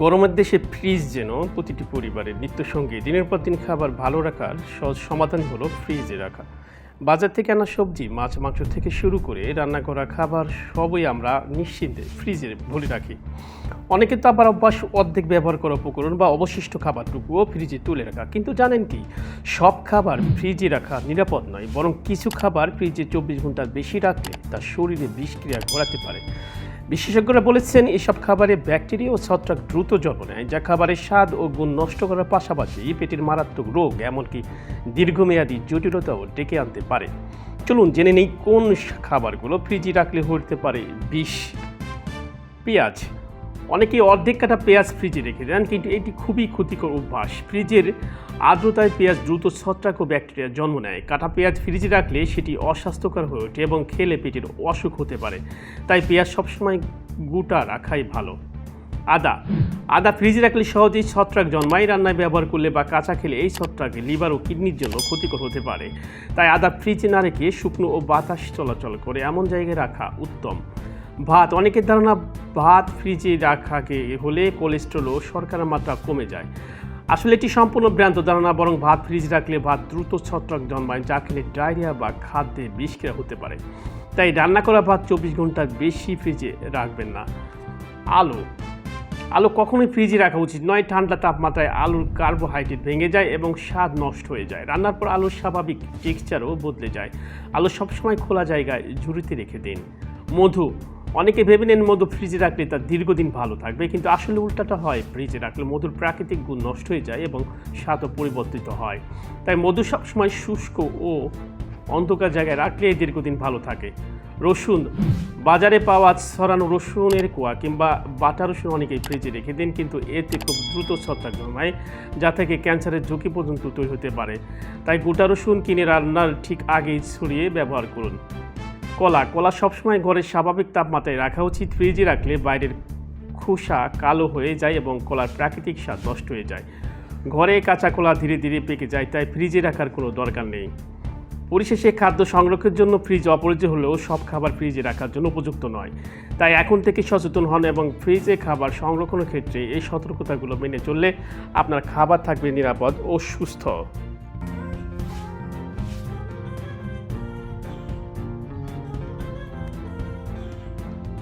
গরমের দেশে ফ্রিজ যেন প্রতিটি পরিবারের নিত্য নিত্যসঙ্গী, দিনের পর দিন খাবার ভালো রাখার সহজ সমাধান হলো ফ্রিজে রাখা। বাজার থেকে আনা সবজি, মাছ, মাংস থেকে শুরু করে রান্না করা খাবার সবই আমরা নিশ্চিন্তে ফ্রিজে ভরে রাখি। অনেকে তো আবার অভ্যাস অর্ধেক ব্যবহার করা উপকরণ বা অবশিষ্ট খাবারটুকুও ফ্রিজে তুলে রাখা। কিন্তু জানেন কি, সব খাবার ফ্রিজে রাখা নিরাপদ নয়, বরং কিছু খাবার ফ্রিজে চব্বিশ ঘণ্টার বেশি রাখলে তার শরীরে বিষক্রিয়া ঘোরাতে পারে। বিশেষজ্ঞরা বলেছেন, এসব খাবারে ব্যাকটেরিয়া ও ছত্রাক দ্রুত জন্ম নেয়, যা খাবারের স্বাদ ও গুণ নষ্ট করার পাশাপাশি পেটের মারাত্মক রোগ, এমনকি দীর্ঘমেয়াদী জটিলতাও ডেকে আনতে পারে। চলুন জেনে নেই, কোন খাবারগুলো ফ্রিজে রাখলে হতে পারে বিষ, পেঁয়াজ অনেকেই অর্ধেক কাটা পেঁয়াজ ফ্রিজে রেখে দেন, কিন্তু এটি খুবই ক্ষতিকর অভ্যাস। ফ্রিজের আর্দ্রতায় পেঁয়াজ দ্রুত ছত্রাক ও ব্যাকটেরিয়া জন্ম নেয়। কাটা পেঁয়াজ ফ্রিজে রাখলে সেটি অস্বাস্থ্যকর হয়ে ওঠে এবং খেলে পেটের অসুখ হতে পারে। তাই পেঁয়াজ সবসময় গোটা রাখাই ভালো। আদা। আদা ফ্রিজে রাখলে সহজেই ছত্রাক জন্মায়। রান্নায় ব্যবহার করলে বা কাঁচা খেলে এই ছত্রাক লিভার ও কিডনির জন্য ক্ষতিকর হতে পারে। তাই আদা ফ্রিজে না রেখে শুকনো ও বাতাস চলাচল করে এমন জায়গায় রাখা উত্তম। ভাত। অনেকের ধারণা ভাত ফ্রিজে রাখাকে হলে কোলেস্ট্রল ও শর্করার মাত্রা কমে যায়। আসলে এটি সম্পূর্ণ ভ্রান্ত ধারণা, বরং ভাত ফ্রিজ রাখলে ভাত দ্রুত ছত্রাক জন্মায়, যা খেলে ডায়রিয়া বা খাদ্যে বিষক্রিয়া হতে পারে। তাই রান্না করা ভাত চব্বিশ ঘণ্টার বেশি ফ্রিজে রাখবেন না। আলু। আলু কখনোই ফ্রিজে রাখা উচিত নয়। ঠান্ডা তাপমাত্রায় আলুর কার্বোহাইড্রেট ভেঙে যায় এবং স্বাদ নষ্ট হয়ে যায়। রান্নার পর আলুর স্বাভাবিক টেক্সচারও বদলে যায়। আলু সবসময় খোলা জায়গায় ঝুড়িতে রেখে দিন। মধু। অনেকে ভেবে নেন মধু ফ্রিজে রাখলে তার দীর্ঘদিন ভালো থাকবে, কিন্তু আসলে উল্টাটা হয়। ফ্রিজে রাখলে মধুর প্রাকৃতিক গুণ নষ্ট হয়ে যায় এবং স্বাদও পরিবর্তিত হয়। তাই মধু সবসময় শুষ্ক ও অন্ধকার জায়গায় রাখলে দীর্ঘদিন ভালো থাকে। রসুন, বাজারে পাওয়া ছড়ানো রসুনের কোয়া কিংবা বাটা রসুন অনেকেই ফ্রিজে রেখে দিন, কিন্তু এতে খুব দ্রুত ছত্রাক জন্মায় যা থেকে ক্যান্সারের ঝুঁকি পর্যন্ত তৈরি হতে পারে। তাই গোটা রসুন কিনে রান্নার ঠিক আগেই ছড়িয়ে ব্যবহার করুন। কলা। কলা সবসময় ঘরের স্বাভাবিক তাপমাত্রায় রাখা উচিত। ফ্রিজে রাখলে বাইরের খোসা কালো হয়ে যায় এবং কলার প্রাকৃতিক স্বাদ নষ্ট হয়ে যায়। ঘরে কাঁচা কলা ধীরে ধীরে পেকে যায়, তাই ফ্রিজে রাখার কোনো দরকার নেই। পরিশেষে খাদ্য সংরক্ষণের জন্য ফ্রিজ অপরিচিত হলেও সব খাবার ফ্রিজে রাখার জন্য উপযুক্ত নয়। তাই এখন থেকে সচেতন হন এবং ফ্রিজে খাবার সংরক্ষণের ক্ষেত্রে এই সতর্কতাগুলো মেনে চললে আপনার খাবার থাকবে নিরাপদ ও সুস্থ।